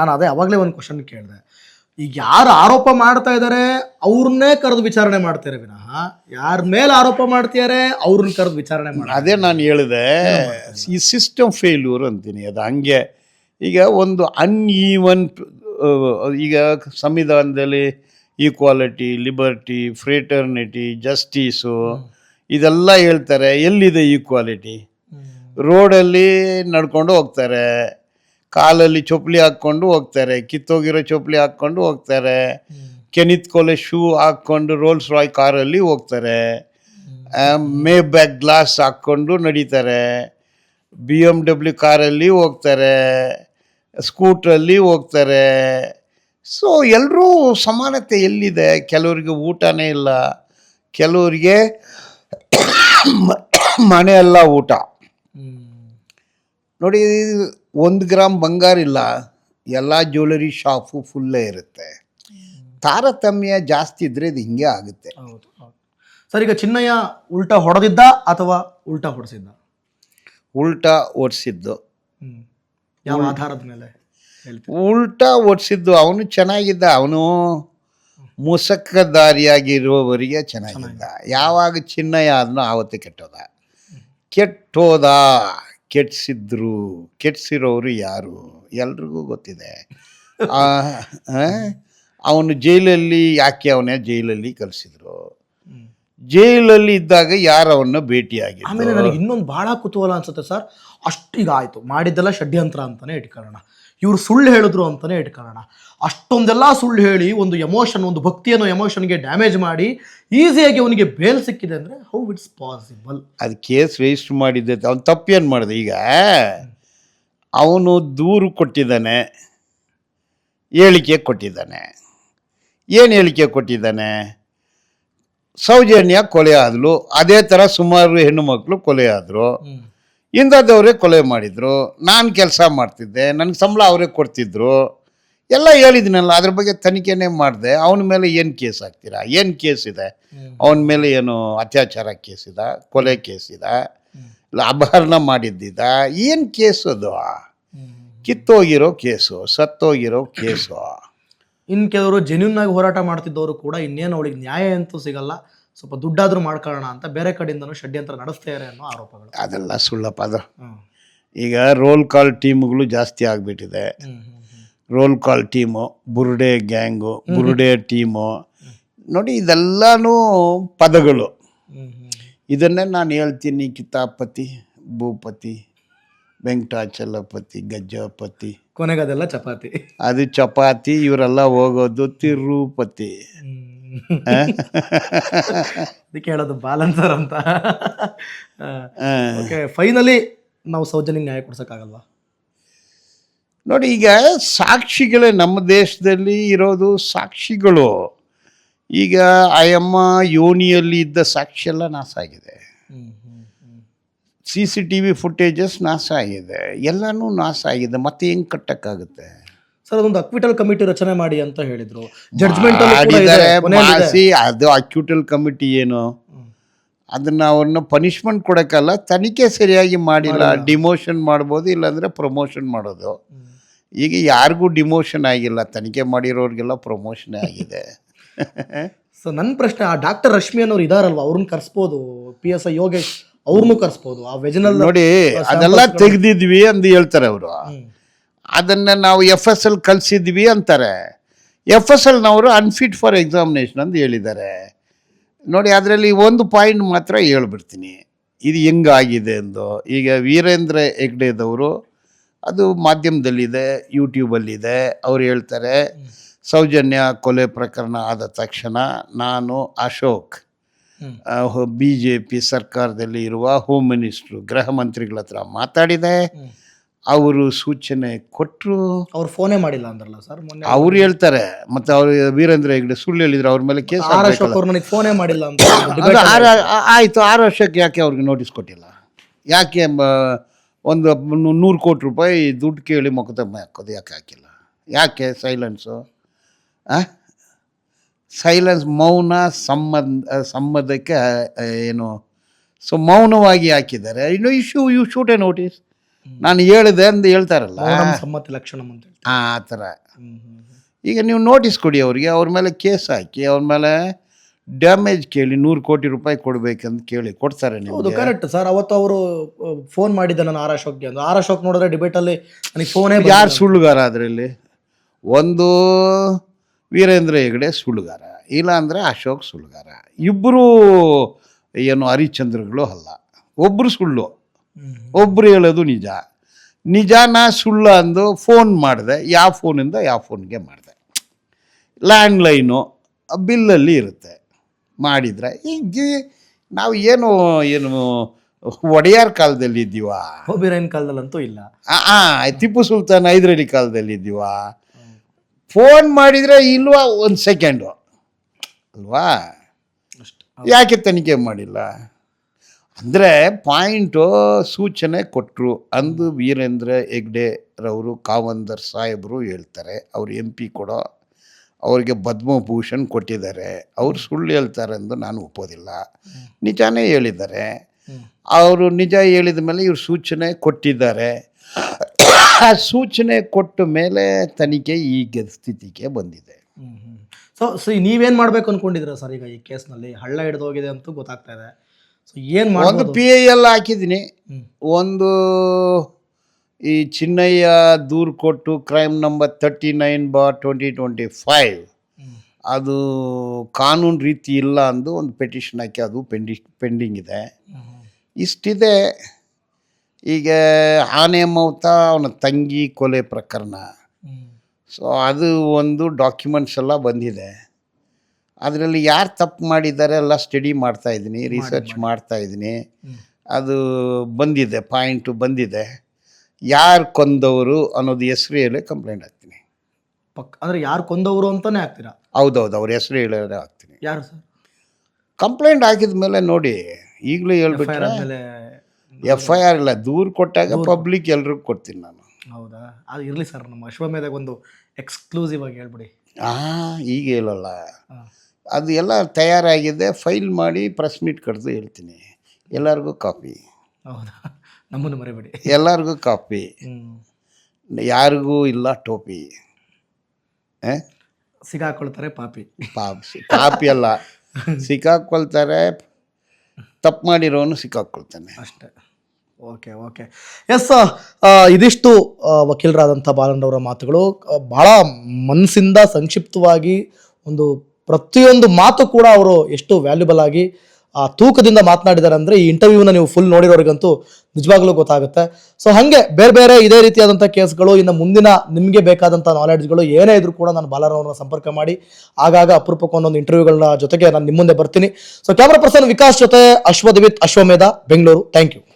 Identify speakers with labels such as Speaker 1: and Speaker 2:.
Speaker 1: ನಾನು ಅದೇ ಅವಾಗಲೇ ಒಂದು ಕ್ವಶನ್ ಕೇಳಿದೆ. ಈಗ ಯಾರು ಆರೋಪ ಮಾಡ್ತಾ ಇದ್ದಾರೆ ಅವ್ರನ್ನೇ ಕರೆದು ವಿಚಾರಣೆ ಮಾಡ್ತಾರೆ ವಿನಃ? ಯಾರ ಮೇಲೆ ಆರೋಪ ಮಾಡ್ತಿದ್ದಾರೆ ಅವ್ರನ್ನ ಕರೆದು ವಿಚಾರಣೆ ಮಾಡಿ
Speaker 2: ಅದೇ ನಾನು ಹೇಳಿದೆ ಈ ಸಿಸ್ಟಮ್ ಫೇಲ್ಯೂರ್ ಅಂತೀನಿ ಅದು ಹಂಗೆ. ಈಗ ಒಂದು ಅನ್ಈವನ್ ಈಗ ಸಂವಿಧಾನದಲ್ಲಿ ಈಕ್ವಾಲಿಟಿ ಲಿಬರ್ಟಿ ಫ್ರೇಟರ್ನಿಟಿ ಜಸ್ಟಿಸು ಇದೆಲ್ಲ ಹೇಳ್ತಾರೆ ಎಲ್ಲಿದೆ ಈಕ್ವಾಲಿಟಿ ರೋಡಲ್ಲಿ ನಡ್ಕೊಂಡು ಹೋಗ್ತಾರೆ. ಕಾಲಲ್ಲಿ ಚೊಪ್ಲಿ ಹಾಕ್ಕೊಂಡು ಹೋಗ್ತಾರೆ ಕಿತ್ತೋಗಿರೋ ಚೊಪ್ಲಿ ಹಾಕ್ಕೊಂಡು ಹೋಗ್ತಾರೆ ಕೆನಿತ್ ಕೊಲೆ ಶೂ ಹಾಕ್ಕೊಂಡು ರೋಲ್ಸ್ ರಾಯ್ ಕಾರಲ್ಲಿ ಹೋಗ್ತಾರೆ ಮೇ ಬ್ಯಾಕ್ ಗ್ಲಾಸ್ ಹಾಕ್ಕೊಂಡು ನಡೀತಾರೆ ಬಿ ಎಂ ಡಬ್ಲ್ಯೂ ಕಾರಲ್ಲಿ ಹೋಗ್ತಾರೆ ಸ್ಕೂಟ್ರಲ್ಲಿ ಹೋಗ್ತಾರೆ. ಸೊ ಎಲ್ಲರೂ ಸಮಾನತೆ ಎಲ್ಲಿದೆ? ಕೆಲವರಿಗೆ ಊಟನೇ ಇಲ್ಲ. ಕೆಲವರಿಗೆ ಮನೆ ಎಲ್ಲ ಊಟ ನೋಡಿ ಒಂದು ಗ್ರಾಮ್ ಬಂಗಾರ ಇಲ್ಲ ಎಲ್ಲ ಜ್ಯುವೆಲರಿ ಶಾಪು ಫುಲ್ಲೇ ಇರುತ್ತೆ. ತಾರತಮ್ಯ ಜಾಸ್ತಿ ಇದ್ರೆ ಇದು ಹಿಂಗೆ ಆಗುತ್ತೆ.
Speaker 1: ಹೌದು ಹೌದು. ಸರ್ ಈಗ ಚಿನ್ನಯ್ಯ ಉಲ್ಟಾ ಹೊಡೆದಿದ್ದ ಅಥವಾ ಉಲ್ಟಾ ಹೊಡೆಸಿದ್ದ?
Speaker 2: ಉಲ್ಟಾ ಓಡಿಸಿದ್ದು
Speaker 1: ಹ್ಮ್. ಯಾವ ಆಧಾರದ ಮೇಲೆ ಹೇಳ್ತೀವಿ
Speaker 2: ಉಲ್ಟಾ ಓಡಿಸಿದ್ದು ಅವನು ಚೆನ್ನಾಗಿದ್ದ ಅವನು ಮುಸಕ್ಕದಾರಿಯಾಗಿರುವವರಿಗೆ ಚೆನ್ನಾಗಿದ್ದ. ಯಾವಾಗ ಚಿನ್ನಯ್ಯ ಆದ್ನೋ ಆವತ್ತು ಕೆಟ್ಟೋದ. ಕೆಟ್ಟೋದ. ಕೆಡ್ಸಿದ್ರು ಕೆಡ್ಸಿರೋರು ಯಾರು? ಎಲ್ರಿಗೂ ಗೊತ್ತಿದೆ. ಅವನು ಜೈಲಲ್ಲಿ ಯಾಕೆ ಅವನೇ ಜೈಲಲ್ಲಿ ಕಲಿಸಿದ್ರು ಜೈಲಲ್ಲಿ ಇದ್ದಾಗ ಯಾರು ಅವನ್ನ
Speaker 1: ಆಮೇಲೆ
Speaker 2: ಭೇಟಿಯಾಗಿದ್ರು
Speaker 1: ನನಗೆ ಇನ್ನೊಂದು ಭಾಳ ಕುತೂಹಲ ಅನ್ಸುತ್ತೆ ಸರ್. ಅಷ್ಟು ಈಗ ಆಯಿತು ಮಾಡಿದ್ದೆಲ್ಲ ಷಡ್ಯಂತ್ರ ಅಂತಾನೆ ಇಟ್ಕೊಳ್ಳೋಣ. ಇವ್ರು ಸುಳ್ಳು ಹೇಳಿದ್ರು ಅಂತಲೇ ಇಟ್ಕೊಳ್ಳೋಣ. ಅಷ್ಟೊಂದೆಲ್ಲ ಸುಳ್ಳು ಹೇಳಿ ಒಂದು ಎಮೋಷನ್ ಒಂದು ಭಕ್ತಿಯನ್ನು ಎಮೋಷನ್ಗೆ ಡ್ಯಾಮೇಜ್ ಮಾಡಿ ಈಸಿಯಾಗಿ ಅವನಿಗೆ ಬೇಲ್ ಸಿಕ್ಕಿದೆ ಅಂದರೆ ಹೌ ಇಟ್ಸ್ ಪಾಸಿಬಲ್
Speaker 2: ಅದು ಕೇಸ್ ವೇಸ್ಟ್ ಮಾಡಿದ್ದೆ ಅವ್ನು ತಪ್ಪೇನು ಮಾಡಿದೆ. ಈಗ ಅವನು ದೂರು ಕೊಟ್ಟಿದ್ದಾನೆ ಹೇಳಿಕೆ ಕೊಟ್ಟಿದ್ದಾನೆ. ಏನು ಹೇಳಿಕೆ ಕೊಟ್ಟಿದ್ದಾನೆ? ಸೌಜನ್ಯ ಕೊಲೆ ಆದಳು ಅದೇ ಥರ ಸುಮಾರು ಹೆಣ್ಣು ಮಕ್ಕಳು ಕೊಲೆ ಆದರು. ಇಂಥದ್ದವರೇ ಕೊಲೆ ಮಾಡಿದರು ನಾನು ಕೆಲಸ ಮಾಡ್ತಿದ್ದೆ ನನಗೆ ಸಂಬಳ ಅವರೇ ಕೊಡ್ತಿದ್ರು ಎಲ್ಲ ಹೇಳಿದ್ನಲ್ಲ ಅದ್ರ ಬಗ್ಗೆ ತನಿಖೆನೇ ಮಾಡಿದೆ ಅವನ ಮೇಲೆ ಏನು ಕೇಸ್ ಹಾಕ್ತೀರಾ? ಏನು ಕೇಸ್ ಇದೆ? ಅವನ ಮೇಲೆ ಏನು ಅತ್ಯಾಚಾರ ಕೇಸ್ ಇದೆ? ಕೊಲೆ ಕೇಸ್ ಇದೆ? ಇಲ್ಲ ಅಪಹರಣ ಮಾಡಿದ್ದಿದ್ದ ಏನು ಕೇಸ್ ಅದು? ಕಿತ್ತೋಗಿರೋ ಕೇಸು ಸತ್ತೋಗಿರೋ ಕೇಸು.
Speaker 1: ಇನ್ನು ಕೆಲವರು ಜೆನ್ಯೂನ್ ಆಗಿ ಹೋರಾಟ ಮಾಡ್ತಿದ್ದವರು ಕೂಡ ಇನ್ನೇನು ಅವಳಿಗೆ ನ್ಯಾಯ ಅಂತೂ ಸಿಗಲ್ಲ. ಸ್ವಲ್ಪ ದುಡ್ಡಾದರೂ ಮಾಡ್ಕೊಳ್ಳೋಣ ಅಂತ ಬೇರೆ ಕಡೆಯಿಂದನೂ ಷಡ್ಯಂತ್ರ ನಡೆಸ್ತಾರೆ ಅನ್ನೋ ಆರೋಪಗಳು.
Speaker 2: ಅದೆಲ್ಲ ಸುಳ್ಳಪ್ಪ ಅದು. ಈಗ ರೋಲ್ ಕಾಲ್ ಟೀಮ್ಗಳು ಜಾಸ್ತಿ ಆಗಿಬಿಟ್ಟಿದೆ. ರೋಲ್ ಕಾಲ್ ಟೀಮು ಬುರುಡೆ ಗ್ಯಾಂಗು ಬುರುಡೆ ಟೀಮು ನೋಡಿ ಇದೆಲ್ಲನೂ ಪದಗಳು. ಇದನ್ನೇ ನಾನು ಹೇಳ್ತೀನಿ ಕಿತಾಪತಿ ಭೂಪತಿ ವೆಂಕಟಾಚಲಪತಿ ಗಜ್ಜಪತಿ
Speaker 1: ಕೊನೆಗೆ ಅದೆಲ್ಲ ಚಪಾತಿ.
Speaker 2: ಅದು ಚಪಾತಿ ಇವರೆಲ್ಲ ಹೋಗೋದು ತಿರುಪತಿ?
Speaker 1: ಅದಕ್ಕೆ ಹೇಳೋದು ಬಾಲನ್ಸರ್ ಅಂತ. ಓಕೆ ಫೈನಲಿ ನಾವು ಸೌಜನ್ಯ ನ್ಯಾಯ ಕೊಡ್ಸೋಕ್ಕಾಗಲ್ವಾ?
Speaker 2: ನೋಡಿ ಈಗ ಸಾಕ್ಷಿಗಳೇ ನಮ್ಮ ದೇಶದಲ್ಲಿ ಇರೋದು ಸಾಕ್ಷಿಗಳು. ಈಗ ಆಯಮ್ಮ ಯೋನಿಯಲ್ಲಿ ಇದ್ದ ಸಾಕ್ಷಿ ಎಲ್ಲ ನಾಶ ಆಗಿದೆ. C C T V footages ನಾಶ ಆಗಿದೆ. ಎಲ್ಲನೂ ನಾಶ ಆಗಿದೆ. ಮತ್ತೆ ಹೆಂಗೆ ಕಟ್ಟಕ್ಕಾಗುತ್ತೆ?
Speaker 1: ಸರ್ ಅದೊಂದು ಅಕ್ವಿಟಲ್ ಕಮಿಟಿ ರಚನೆ ಮಾಡಿ ಅಂತ ಹೇಳಿದ್ರು. ಜಡ್ಜ್ಮೆಂಟ್
Speaker 2: ಅದು ಅಕ್ಯೂಟಲ್ ಕಮಿಟಿ ಏನು? ಅದನ್ನ ಅವ್ರನ್ನ ಪನಿಷ್ಮೆಂಟ್ ಕೊಡಕ್ಕಲ್ಲ ತನಿಖೆ ಸರಿಯಾಗಿ ಮಾಡಿಲ್ಲ ಡಿಮೋಷನ್ ಮಾಡ್ಬೋದು ಇಲ್ಲಾಂದ್ರೆ ಪ್ರಮೋಷನ್ ಮಾಡೋದು. ಈಗ ಯಾರಿಗೂ ಡಿಮೋಷನ್ ಆಗಿಲ್ಲ ತನಿಖೆ ಮಾಡಿರೋರಿಗೆಲ್ಲ ಪ್ರಮೋಷನ್ ಆಗಿದೆ.
Speaker 1: ಸೊ ನನ್ನ ಪ್ರಶ್ನೆ ಆ ಡಾಕ್ಟರ್ ರಶ್ಮಿ ಅನ್ನೋರು ಇದಾರಲ್ವ? ಅವ್ರನ್ನ ಕರ್ಸ್ಬೋದು ಪಿ ಎಸ್ ಐ ಯೋಗೇಶ್ ಅವ್ರನ್ನೂ ಕರ್ಸ್ಬೋದು ಆ ವೆಜನಲ್
Speaker 2: ನೋಡಿ ಅದೆಲ್ಲ ತೆಗೆದಿದ್ವಿ ಅಂತ ಹೇಳ್ತಾರೆ ಅವರು. ಅದನ್ನ ನಾವು ಎಫ್ ಎಸ್ ಎಲ್ ಕಲಿಸಿದ್ವಿ ಅಂತಾರೆ. ಎಫ್ ಎಸ್ ಎಲ್ನವರು ಅನ್ಫಿಟ್ ಫಾರ್ ಎಕ್ಸಾಮಿನೇಷನ್ ಅಂತ ಹೇಳಿದ್ದಾರೆ. ನೋಡಿ ಅದರಲ್ಲಿ ಒಂದು ಪಾಯಿಂಟ್ ಮಾತ್ರ ಹೇಳ್ಬಿಡ್ತೀನಿ. ಇದು ಹೆಂಗಾಗಿದೆ ಎಂದು. ಈಗ ವೀರೇಂದ್ರ ಹೆಗ್ಡೆದವರು ಅದು ಮಾಧ್ಯಮದಲ್ಲಿದೆ ಯೂಟ್ಯೂಬಲ್ಲಿದೆ ಅವ್ರು ಹೇಳ್ತಾರೆ ಸೌಜನ್ಯ ಕೊಲೆ ಪ್ರಕರಣ ಆದ ತಕ್ಷಣ ನಾನು ಅಶೋಕ್ ಬಿ ಜೆ ಪಿ ಸರ್ಕಾರದಲ್ಲಿ ಇರುವ ಹೋಮ್ ಮಿನಿಸ್ಟ್ರು ಗೃಹ ಮಂತ್ರಿಗಳ ಹತ್ರ ಮಾತಾಡಿದೆ. ಅವರು ಸೂಚನೆ ಕೊಟ್ಟರು
Speaker 1: ಅವ್ರು ಫೋನೇ ಮಾಡಿಲ್ಲ ಅಂದ್ರಲ್ಲ ಸರ್ ಮೊನ್ನೆ
Speaker 2: ಅವ್ರು ಹೇಳ್ತಾರೆ ಮತ್ತೆ ಅವ್ರು ವೀರೇಂದ್ರ ಹೆಗ್ಡೆ ಸುಳ್ಳು ಹೇಳಿದ್ರು ಅವ್ರ ಮೇಲೆ ಕೇಸ್
Speaker 1: ಆರ್ ಅಶೋಕ್ ಅವ್ರು ನನಗೆ ಫೋನೇ ಮಾಡಿಲ್ಲ ಅಂತ
Speaker 2: ಅದು ಆರು ಆ- ಆಯ್ತು ಆರು ವರ್ಷಕ್ಕೆ ಯಾಕೆ ಅವ್ರಿಗೆ ನೋಟಿಸ್ ಕೊಟ್ಟಿಲ್ಲ? ಯಾಕೆ ಒಂದು ನೂ- ನೂರು ಕೋಟಿ ರೂಪಾಯಿ ದುಡ್ಡು ಕೇಳಿ ಮೊಕದ್ದಮೆ ಹಾಕೋದು ಯಾಕೆ ಹಾಕಿಲ್ಲ? ಯಾಕೆ ಸೈಲೆನ್ಸು ಸೈಲೆನ್ಸ್ ಮೌನ ಸಂಬಂಧ ಸಂಬಂಧಕ್ಕೆ ಆ, ಏನು ಸೊ ಮೌನವಾಗಿ ಹಾಕಿದ್ದಾರೆ. ಇನ್ನು issue you shoot a notice ನಾನು ಹೇಳಿದೆ ಅಂತ ಹೇಳ್ತಾರಲ್ಲ.
Speaker 1: ಸಮ್ಮತಿ ಲಕ್ಷಣ ಅಂತ
Speaker 2: ಆ ಥರ. ಈಗ ನೀವು ನೋಟಿಸ್ ಕೊಡಿ ಅವರಿಗೆ ಅವ್ರ ಮೇಲೆ ಕೇಸ್ ಹಾಕಿ ಅವ್ರ ಮೇಲೆ ಡ್ಯಾಮೇಜ್ ಕೇಳಿ ನೂರು ಕೋಟಿ ರೂಪಾಯಿ ಕೊಡ್ಬೇಕಂತ ಕೇಳಿ ಕೊಡ್ತಾರೆ
Speaker 1: ಹೌದು
Speaker 2: ನಿಮಗೆ
Speaker 1: ಕರೆಕ್ಟ್ ಸರ್ ಅವತ್ತು ಅವರು ಫೋನ್ ಮಾಡಿದ್ದೆ ನಾನು ಆರ್ ಅಶೋಕ್ಗೆ ಅಂದ್ರೆ. ಆರ್ ಅಶೋಕ್ ನೋಡಿದ್ರೆ ಡಿಬೇಟಲ್ಲಿ ನನಗೆ ಫೋನೇ
Speaker 2: ಯಾರು ಸುಳ್ಳುಗಾರ ಅದರಲ್ಲಿ ಒಂದು ವೀರೇಂದ್ರ ಹೆಗಡೆ ಸುಳ್ಳುಗಾರ ಇಲ್ಲ ಅಂದರೆ ಅಶೋಕ್ ಸುಳ್ಳುಗಾರ. ಇಬ್ಬರು ಏನು ಹರಿಶ್ಚಂದ್ರಗಳು ಅಲ್ಲ ಒಬ್ಬರು ಸುಳ್ಳು. ಒಬ್ಬರು ಹೇಳೋದು ನಿಜ. ನಿಜಾನ ಸುಳ್ಳು ಅಂದು ಫೋನ್ ಮಾಡಿದೆ ಯಾವ ಫೋನಿಂದ ಯಾವ ಫೋನ್ಗೆ ಮಾಡಿದೆ. ಲ್ಯಾಂಡ್ಲೈನು ಬಿಲ್ಲಲ್ಲಿ ಇರುತ್ತೆ. ಮಾಡಿದ್ರೆ ಈಗ ನಾವು ಏನು ಏನು ಒಡೆಯಾರ್ ಕಾಲದಲ್ಲಿ ಇದ್ದೀವಾ?
Speaker 1: ಹೋಬಿರೈನ್ ಕಾಲದಲ್ಲಂತೂ ಇಲ್ಲ.
Speaker 2: ಆ, ಟಿಪ್ಪು ಸುಲ್ತಾನ್ ಹೈದರಾಲಿ ಕಾಲದಲ್ಲಿ ಇದ್ದೀವಾ? ಫೋನ್ ಮಾಡಿದರೆ ಇಲ್ವಾ? ಒಂದು ಸೆಕೆಂಡು. ಅಲ್ವಾ?
Speaker 1: ಅಷ್ಟೇ.
Speaker 2: ಯಾಕೆ ತನಿಖೆ ಮಾಡಿಲ್ಲ? ಅಂದರೆ ಪಾಯಿಂಟು ಸೂಚನೆ ಕೊಟ್ಟರು ಅಂದು ವೀರೇಂದ್ರ ಹೆಗ್ಡೆರವರು ಕಾವಂದರ್ ಸಾಹೇಬರು ಹೇಳ್ತಾರೆ. ಅವ್ರು ಎಂ ಪಿ ಕೊಡೋ ಅವ್ರಿಗೆ ಪದ್ಮಭೂಷಣ್ ಕೊಟ್ಟಿದ್ದಾರೆ. ಅವ್ರು ಸುಳ್ಳು ಹೇಳ್ತಾರೆ ಎಂದು ನಾನು ಒಪ್ಪೋದಿಲ್ಲ. ನಿಜಾನೇ ಹೇಳಿದ್ದಾರೆ. ಅವರು ನಿಜ ಹೇಳಿದ ಮೇಲೆ ಇವರು ಸೂಚನೆ ಕೊಟ್ಟಿದ್ದಾರೆ. ಆ ಸೂಚನೆ ಕೊಟ್ಟ ಮೇಲೆ ತನಿಖೆ ಈಗ ಸ್ಥಿತಿಗೆ ಬಂದಿದೆ.
Speaker 1: ಸೊ ಸೊ ನೀವೇನು ಮಾಡಬೇಕು ಅಂದ್ಕೊಂಡಿದ್ದೀರಾ ಸರ್ ಈಗ ಈ ಕೇಸ್ನಲ್ಲಿ? ಹಳ್ಳ ಹಿಡಿದೋಗಿದೆ ಅಂತೂ ಗೊತ್ತಾಗ್ತಾ ಇದೆ. ಏನ್
Speaker 2: ಒಂದು ಪಿ ಐ ಎಲ್ ಹಾಕಿದ್ದೀನಿ. ಒಂದು ಈ ಚಿನ್ನಯ್ಯ ದೂರು ಕೊಟ್ಟು ಕ್ರೈಮ್ ನಂಬರ್ ತರ್ಟಿ ನೈನ್ ಬಾ ಟ್ವೆಂಟಿ ಟ್ವೆಂಟಿ ಫೈವ್ ಅದು ಕಾನೂನು ರೀತಿ ಇಲ್ಲ ಅಂದು ಒಂದು ಪೆಟಿಷನ್ ಹಾಕಿ ಅದು ಪೆಂಡಿ ಪೆಂಡಿಂಗ್ ಇದೆ. ಇಷ್ಟಿದೆ. ಈಗ ಆನೆ ಮೌತ ಅವನ ತಂಗಿ ಕೊಲೆ ಪ್ರಕರಣ. ಸೊ ಅದು ಒಂದು ಡಾಕ್ಯುಮೆಂಟ್ಸ್ ಎಲ್ಲ ಬಂದಿದೆ. ಅದರಲ್ಲಿ ಯಾರು ತಪ್ಪು ಮಾಡಿದ್ದಾರೆ ಎಲ್ಲ ಸ್ಟಡಿ ಮಾಡ್ತಾ ಇದ್ದೀನಿ ರಿಸರ್ಚ್ ಮಾಡ್ತಾ ಇದ್ದೀನಿ. ಅದು ಬಂದಿದೆ ಪಾಯಿಂಟು ಬಂದಿದೆ. ಯಾರು ಕೊಂದವರು ಅನ್ನೋದು ಹೆಸರು ಹೇಳಿ ಕಂಪ್ಲೇಂಟ್ ಹಾಕ್ತೀನಿ.
Speaker 1: ಪಕ್ ಅಂದರೆ ಯಾರು ಕೊಂದವರು ಅಂತಾನೆ ಹಾಕ್ತೀರಾ?
Speaker 2: ಹೌದೌದು ಅವ್ರ ಹೆಸರು ಹೇಳಿ ಹಾಕ್ತೀನಿ.
Speaker 1: ಯಾರು ಸರ್?
Speaker 2: ಕಂಪ್ಲೇಂಟ್ ಹಾಕಿದ ಮೇಲೆ ನೋಡಿ ಈಗಲೂ ಹೇಳ್ಬಿಟ್ರೆ
Speaker 1: ಆಮೇಲೆ
Speaker 2: ಎಫ್ ಐ ಆರ್ ಇಲ್ಲ ದೂರು ಕೊಟ್ಟಾಗ ಪಬ್ಲಿಕ್ ಎಲ್ರಿಗೂ ಕೊಡ್ತೀನಿ ನಾನು.
Speaker 1: ಹೌದಾ? ಅದು ಇರಲಿ ಸರ್ ನಮ್ಮ ಅಶ್ವಮೇಧಾಗ ಒಂದು ಎಕ್ಸ್ಕ್ಲೂಸಿವ್ ಆಗಿ ಹೇಳ್ಬಿಡಿ.
Speaker 2: ಹಾಂ ಈಗ ಹೇಳಲ್ಲ. ಅದು ಎಲ್ಲ ತಯಾರಾಗಿದೆ ಫೈಲ್ ಮಾಡಿ ಪ್ರೆಸ್ ಮೀಟ್ ಕರೆದು ಹೇಳ್ತೀನಿ. ಎಲ್ಲರಿಗೂ ಕಾಪಿ.
Speaker 1: ಹೌದಾ? ನಮ್ಮನ್ನು ಮರಿಬೇಡಿ.
Speaker 2: ಎಲ್ಲರಿಗೂ ಕಾಪಿ. ಯಾರಿಗೂ ಇಲ್ಲ ಟೋಪಿ?
Speaker 1: ಸಿಗಾಕೊಳ್ತಾರೆ ಪಾಪಿ.
Speaker 2: ಪಾಪಿ ಕಾಪಿ ಅಲ್ಲ. ಸಿಕ್ಕಾಕೊಳ್ತಾರೆ ತಪ್ಪು ಮಾಡಿರೋನು ಸಿಕ್ಕಾಕೊಳ್ತಾನೆ
Speaker 1: ಅಷ್ಟೇ. Okay okay. ಎಸ್ ಇದಿಷ್ಟು ವಕೀಲರಾದಂಥ ಬಾಲಣ್ಣವರ ಮಾತುಗಳು. ಭಾಳ ಬಹಳ ಮನಸ್ಸಿಂದ ಸಂಕ್ಷಿಪ್ತವಾಗಿ ಒಂದು ಪ್ರತಿಯೊಂದು ಮಾತು ಕೂಡ ಅವರು ಎಷ್ಟು ವ್ಯಾಲ್ಯೂಬಲ್ ಆಗಿ, ಆ, ತೂಕದಿಂದ ಮಾತನಾಡಿದ್ದಾರೆ ಅಂದರೆ ಈ ಇಂಟರ್ವ್ಯೂನ ನೀವು ಫುಲ್ ನೋಡಿರೋರಿಗಂತೂ ನಿಜವಾಗ್ಲೂ ಗೊತ್ತಾಗುತ್ತೆ. ಸೊ ಹಾಗೆ ಬೇರೆ ಬೇರೆ ಇದೇ ರೀತಿಯಾದಂಥ ಕೇಸ್ಗಳು ಇನ್ನು ಮುಂದಿನ ನಿಮಗೆ ಬೇಕಾದಂಥ ನಾಲೆಡ್ಜ್ಗಳು ಏನೇ ಇದ್ರೂ ಕೂಡ ನಾನು ಬಾಲರವ್ರನ್ನ ಸಂಪರ್ಕ ಮಾಡಿ, ಆಗಾಗ ಅಪರೂಪಕ್ಕೆ ಒಂದೊಂದು ಇಂಟರ್ವ್ಯೂಗಳನ್ನ ಜೊತೆಗೆ ನಾನು ನಿಮ್ಮ ಮುಂದೆ ಬರ್ತೀನಿ. ಸೊ ಕ್ಯಾಮ್ರಾ ಪರ್ಸನ್ ವಿಕಾಸ್ ಜೊತೆ ಅಶ್ವದ್ವಿತ್ ಅಶ್ವಮೇಧ, ಬೆಂಗಳೂರು. Thank you